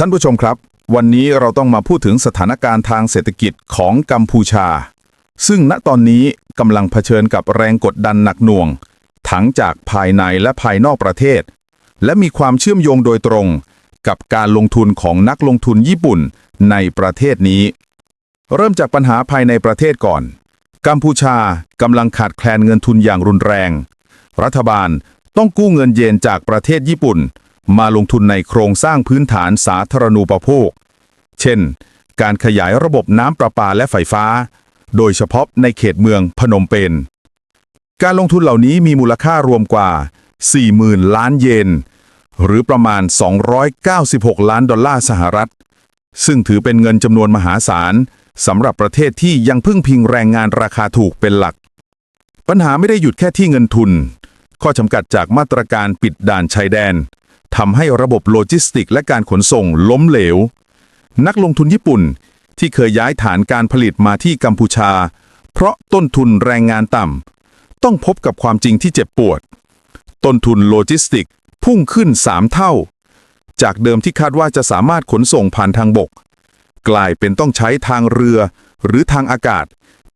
ท่านผู้ชมครับ วันนี้เราต้องมาพูดถึงสถานการณ์ทางเศรษฐกิจของกัมพูชา ซึ่งณตอนนี้กำลังเผชิญกับแรงกดดันหนักหน่วง ทั้งจากภายในและภายนอกประเทศ และมีความเชื่อมโยงโดยตรง กับการลงทุนของนักลงทุนญี่ปุ่นในประเทศนี้ เริ่มจากปัญหาภายในประเทศก่อน กัมพูชากำลังขาดแคลนเงินทุนอย่างรุนแรง รัฐบาลต้องกู้เงินเยนจากประเทศญี่ปุ่น มาลงทุนในโครงสร้างพื้นฐานสาธารณูปโภค เช่น การขยายระบบน้ำประปาและไฟฟ้า โดยเฉพาะในเขตเมืองพนมเปญ การลงทุนเหล่านี้มีมูลค่ารวมกว่า 40,000 ล้านเยน หรือประมาณ 296 ล้านดอลลาร์สหรัฐ ซึ่งถือเป็นเงินจำนวนมหาศาลสำหรับประเทศที่ยังพึ่งพิงแรงงานราคาถูกเป็นหลัก ปัญหาไม่ได้หยุดแค่ที่เงินทุน ข้อจำกัดจากมาตรการปิดด่านชายแดน ทำให้ระบบโลจิสติกและการขนส่งล้มเหลว นักลงทุนญี่ปุ่นที่เคยย้ายฐานการผลิตมาที่กัมพูชา เพราะต้นทุนแรงงานต่ำต้องพบกับความจริงที่เจ็บปวด ต้นทุนโลจิสติกพุ่งขึ้น 3 เท่า จากเดิมที่คาดว่าจะสามารถขนส่งผ่านทางบก กลายเป็นต้องใช้ทางเรือหรือทางอากาศ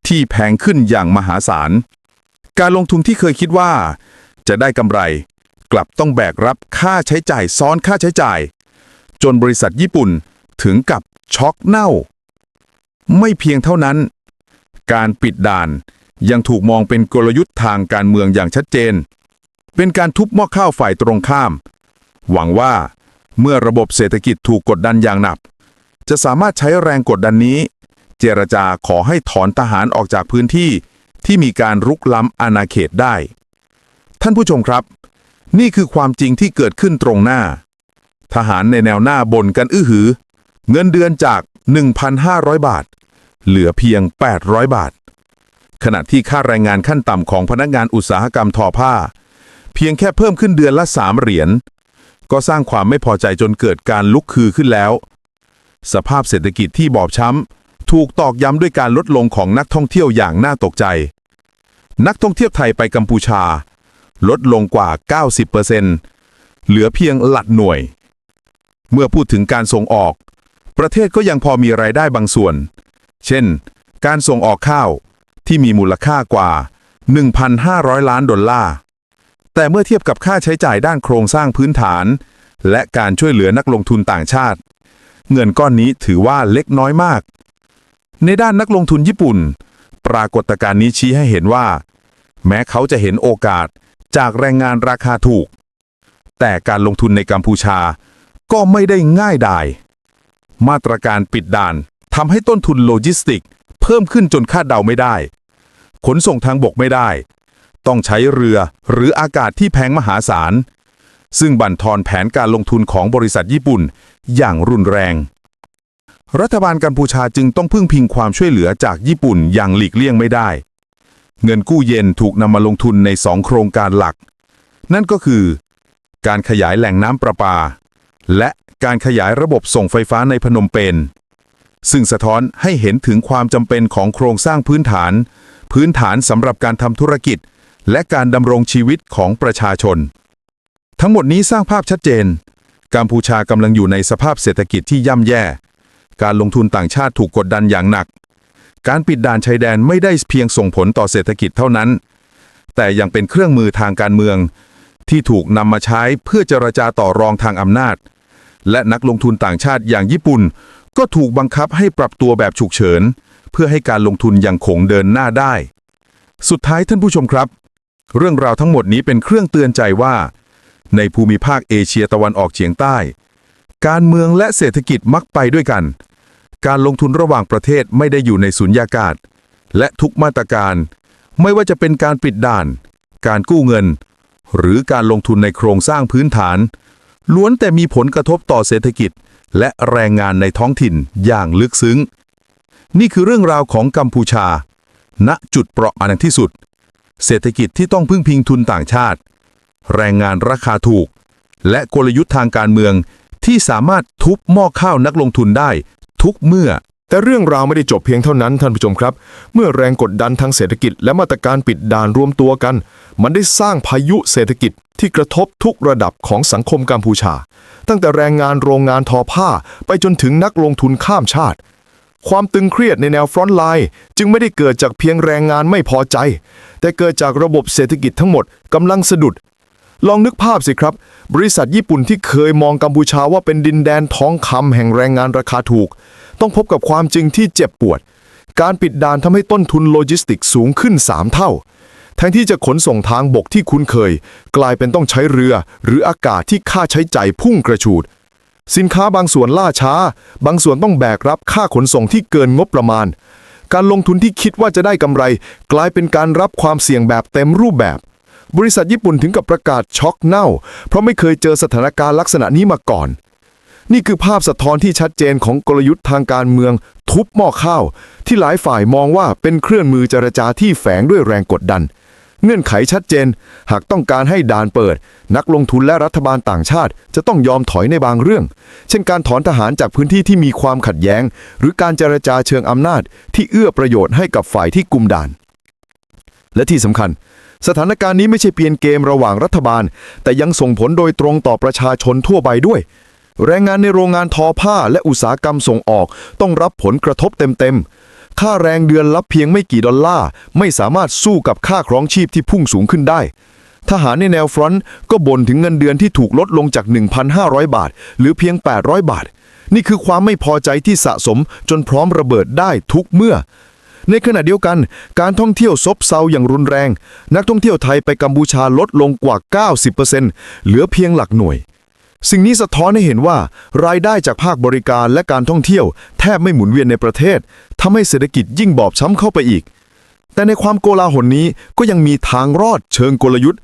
ที่แพงขึ้นอย่างมหาศาล การลงทุนที่เคยคิดว่า จะได้กำไร กลับต้องแบกรับค่าใช้จ่ายซ้อนค่าใช้จ่าย จนบริษัทญี่ปุ่นถึงกับช็อกเน่า ไม่เพียงเท่านั้น การปิดด่านยังถูกมองเป็นกลยุทธ์ทางการเมืองอย่างชัดเจน เป็นการทุบหม้อข้าวฝ่ายตรงข้าม หวังว่าเมื่อระบบเศรษฐกิจถูกกดดันอย่างหนัก จะสามารถใช้แรงกดดันนี้ เจรจาขอให้ถอนทหารออกจากพื้นที่ที่มีการรุกล้ำอาณาเขตได้ ท่านผู้ชมครับ นี่คือความจริงที่เกิดขึ้นตรงหน้า ทหารในแนวหน้าบ่นกันอื้อหือ เงินเดือนจาก 1,500 บาท เหลือเพียง 800 บาท ขณะที่ค่าแรงงานขั้นต่ำของพนักงานอุตสาหกรรมทอผ้า เพียงแค่เพิ่มขึ้นเดือนละ3เหรียญก็สร้างความไม่พอใจจนเกิดการลุกคือขึ้นแล้ว สภาพเศรษฐกิจที่บอบช้ำ ถูกตอกย้ำด้วยการลดลงของนักท่องเที่ยวอย่างน่าตกใจ นักท่องเที่ยวไทยไปกัมพูชา ลดลงกว่า 90%เหลือเพียงหลัดหน่วย เมื่อพูดถึงการส่งออก ประเทศก็ยังพอมีรายได้บางส่วน เช่น การส่งออกข้าวที่มีมูลค่ากว่า 1,500 ล้านดอลลาร์ แต่เมื่อเทียบกับค่าใช้จ่ายด้านโครงสร้างพื้นฐาน และการช่วยเหลือนักลงทุนต่างชาติ เงินก้อนนี้ถือว่าเล็กน้อยมาก ในด้านนักลงทุนญี่ปุ่น ปรากฏการณ์นี้ชี้ให้เห็นว่า แม้เขาจะเห็นโอกาส จากแรงงานราคาถูก แต่การลงทุนในกัมพูชาก็ไม่ได้ง่ายดาย มาตรการปิดด่านทำให้ต้นทุนโลจิสติก เพิ่มขึ้นจนคาดเดาไม่ได้ ขนส่งทางบกไม่ได้ ต้องใช้เรือหรืออากาศที่แพงมหาศาล ซึ่งบั่นทอนแผนการลงทุนของบริษัทญี่ปุ่นอย่างรุนแรง รัฐบาลกัมพูชาจึงต้องพึ่งพิงความช่วยเหลือจากญี่ปุ่นอย่างหลีกเลี่ยงไม่ได้ เงินกู้เย็นถูกนำมาลงทุนในสองโครงการหลัก นั่นก็คือ การขยายแหล่งน้ำประปา และการขยายระบบส่งไฟฟ้าในพนมเปญซึ่งสะท้อนให้เห็นถึงความจำเป็นของโครงสร้างพื้นฐาน พื้นฐานสำหรับการทำธุรกิจ และการดำรงชีวิตของประชาชน ทั้งหมดนี้สร้างภาพชัดเจน กัมพูชากำลังอยู่ในสภาพเศรษฐกิจที่ย่ำแย่ การลงทุนต่างชาติถูกกดดันอย่างหนัก การปิดด่านชายแดนไม่ได้เพียงส่งผลต่อเศรษฐกิจเท่านั้น แต่ยังเป็นเครื่องมือทางการเมือง ที่ถูกนำมาใช้เพื่อเจรจาต่อรองทางอำนาจ และนักลงทุนต่างชาติอย่างญี่ปุ่น ก็ถูกบังคับให้ปรับตัวแบบฉุกเฉิน เพื่อให้การลงทุนยังคงเดินหน้าได้ สุดท้ายท่านผู้ชมครับ เรื่องราวทั้งหมดนี้เป็นเครื่องเตือนใจว่า ในภูมิภาคเอเชียตะวันออกเฉียงใต้ การเมืองและเศรษฐกิจมักไปด้วยกัน การลงทุนระหว่างประเทศไม่ได้อยู่ในสุญญากาศ และทุกมาตรการ ไม่ว่าจะเป็นการปิดด่าน การกู้เงิน หรือการลงทุนในโครงสร้างพื้นฐาน ล้วนแต่มีผลกระทบต่อเศรษฐกิจ และแรงงานในท้องถิ่นอย่างลึกซึ้ง นี่คือเรื่องราวของกัมพูชา ณจุดเปราะอันที่สุด เศรษฐกิจที่ต้องพึ่งพิงทุนต่างชาติ แรงงานราคาถูก และกลยุทธ์ทางการเมืองที่สามารถทุบหม้อข้าวนักลงทุนได้ ทุกเมื่อ แต่เรื่องราวไม่ได้จบเพียงเท่านั้นท่านผู้ชมครับ เมื่อแรงกดดันทางเศรษฐกิจ และมาตรการปิดด่านรวมตัวกัน มันได้สร้างพายุเศรษฐกิจที่กระทบทุกระดับของสังคมกัมพูชา ตั้งแต่แรงงานโรงงานทอผ้า ไปจนถึงนักลงทุนข้ามชาติ ความตึงเครียดในแนวฟรอนต์ไลน์จึงไม่ได้เกิดจากเพียงแรงงานไม่พอใจ แต่เกิดจากระบบเศรษฐกิจทั้งหมดกำลังสะดุด ลองนึกภาพสิครับ บริษัทญี่ปุ่นที่เคยมองกัมพูชาว่าเป็นดินแดนท้องคำแห่งแรงงานราคาถูก ต้องพบกับความจริงที่เจ็บปวด การปิดด่านทำให้ต้นทุนโลจิสติกสูงขึ้น 3 เท่า แทนที่จะขนส่งทางบกที่คุ้นเคย กลายเป็นต้องใช้เรือ หรืออากาศที่ค่าใช้จ่ายพุ่งกระฉูด สินค้าบางส่วนล่าช้า บางส่วนต้องแบกรับค่าขนส่งที่เกินงบประมาณ การลงทุนที่คิดว่าจะได้กำไร กลายเป็นการรับความเสี่ยงแบบเต็มรูปแบบ บริษัทญี่ปุ่นถึงกับประกาศช็อกเน่า เพราะไม่เคยเจอสถานการณ์ลักษณะนี้มาก่อน นี่คือภาพสะท้อนที่ชัดเจนของกลยุทธ์ทางการเมือง ทุบหม้อข้าว ที่หลายฝ่ายมองว่าเป็นเครื่องมือเจรจาที่แฝงด้วยแรงกดดัน เงื่อนไขชัดเจน หากต้องการให้ด่านเปิด นักลงทุนและรัฐบาลต่างชาติ จะต้องยอมถอยในบางเรื่อง เช่นการถอนทหารจากพื้นที่ที่มีความขัดแย้ง หรือการเจรจาเชิงอำนาจ ที่เอื้อประโยชน์ให้กับฝ่ายที่กุมด่านและที่สำคัญ สถานการณ์นี้ไม่ใช่เพียงเกมระหว่างรัฐบาล แต่ยังส่งผลโดยตรงต่อประชาชนทั่วไปด้วย แรงงานในโรงงานทอผ้าและอุตสาหกรรมส่งออก ต้องรับผลกระทบเต็มๆ ค่าแรงเดือนรับเพียงไม่กี่ดอลลาร์ ไม่สามารถสู้กับค่าครองชีพที่พุ่งสูงขึ้นได้ ทหารในแนวฟรอนต์ก็บ่นถึงเงินเดือนที่ถูกลดลงจาก 1,500 บาท หรือเพียง 800 บาท นี่คือความไม่พอใจที่สะสมจนพร้อมระเบิดได้ทุกเมื่อ ในขณะเดียวกัน การท่องเที่ยวซบเซาอย่างรุนแรง นักท่องเที่ยวไทยไปกัมพูชาลดลงกว่า 90%เหลือเพียงหลักหน่วย สิ่งนี้สะท้อนให้เห็นว่า รายได้จากภาคบริการและการท่องเที่ยว แทบไม่หมุนเวียนในประเทศทำให้เศรษฐกิจยิ่งบอบช้ำเข้าไปอีก แต่ในความโกลาหลนี้ก็ยังมีทางรอดเชิงกลยุทธ์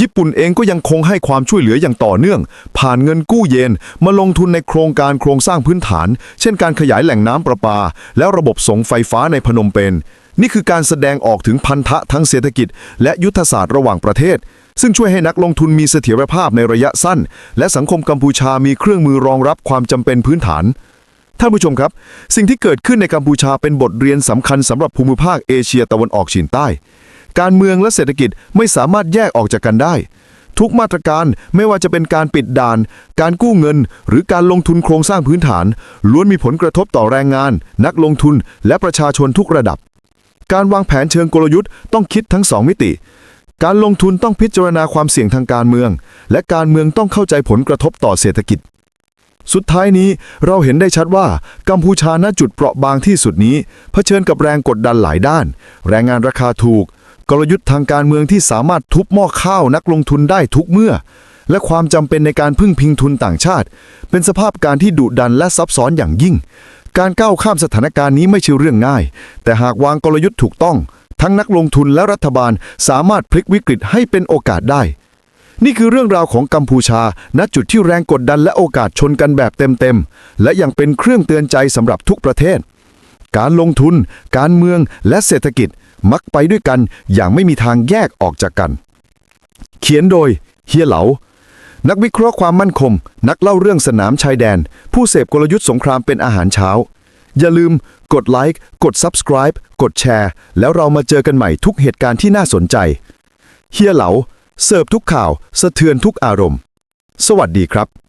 ญี่ปุ่นเองก็ยังคงให้ความช่วยเหลืออย่างต่อเนื่อง ผ่านเงินกู้เยนมาลงทุนในโครงการโครงสร้างพื้นฐาน เช่นการขยายแหล่งน้ำประปา แล้วระบบส่งไฟฟ้าในพนมเปญนี่คือการแสดงออกถึงพันธะทั้งเศรษฐกิจ และยุทธศาสตร์ระหว่างประเทศ ซึ่งช่วยให้นักลงทุนมีเสถียรภาพในระยะสั้น และสังคมกัมพูชามีเครื่องมือรองรับความจำเป็นพื้นฐานท่านผู้ชมครับ สิ่งที่เกิดขึ้นในกัมพูชาเป็นบทเรียนสำคัญสำหรับภูมิภาคเอเชียตะวันออกเฉียงใต้ การเมืองและเศรษฐกิจไม่สามารถแยกออกจากกันได้ ทุกมาตรการไม่ว่าจะเป็นการปิดด่าน การกู้เงิน หรือการลงทุนโครงสร้างพื้นฐาน ล้วนมีผลกระทบต่อแรงงาน นักลงทุน และประชาชนทุกระดับ การวางแผนเชิงกลยุทธ์ต้องคิดทั้งสองมิติ การลงทุนต้องพิจารณาความเสี่ยงทางการเมือง และการเมืองต้องเข้าใจผลกระทบต่อเศรษฐกิจสุดท้ายนี้เราเห็นได้ชัดว่า กัมพูชาณจุดเปราะบางที่สุดนี้ เผชิญกับแรงกดดันหลายด้าน แรงงานราคาถูก กลยุทธ์ทางการเมืองที่สามารถทุบหม้อข้าวนักลงทุนได้ทุกเมื่อ และความจำเป็นในการพึ่งพิงทุนต่างชาติ เป็นสภาพการที่ดุดันและซับซ้อนอย่างยิ่ง การก้าวข้ามสถานการณ์นี้ไม่ใช่เรื่องง่าย แต่หากวางกลยุทธ์ถูกต้อง ทั้งนักลงทุนและรัฐบาลสามารถพลิกวิกฤตให้เป็นโอกาสได้ นี่คือเรื่องราวของกัมพูชา ณจุดที่แรงกดดันและโอกาสชนกันแบบเต็มๆและยังเป็นเครื่องเตือนใจสำหรับทุกประเทศ การลงทุน การเมืองและเศรษฐกิจ มักไปด้วยกันอย่างไม่มีทางแยกออกจากกัน เขียนโดยเฮียเหลา นักวิเคราะห์ความมั่นคง นักเล่าเรื่องสนามชายแดน ผู้เสพกลยุทธ์สงครามเป็นอาหารเช้า อย่าลืมกดไลค์กด Subscribe กดแชร์ แล้วเรามาเจอกันใหม่ทุกเหตุการณ์ที่น่าสนใจ เฮียเหลา เสิร์ฟทุกข่าว สะเทือนทุกอารมณ์ สวัสดีครับ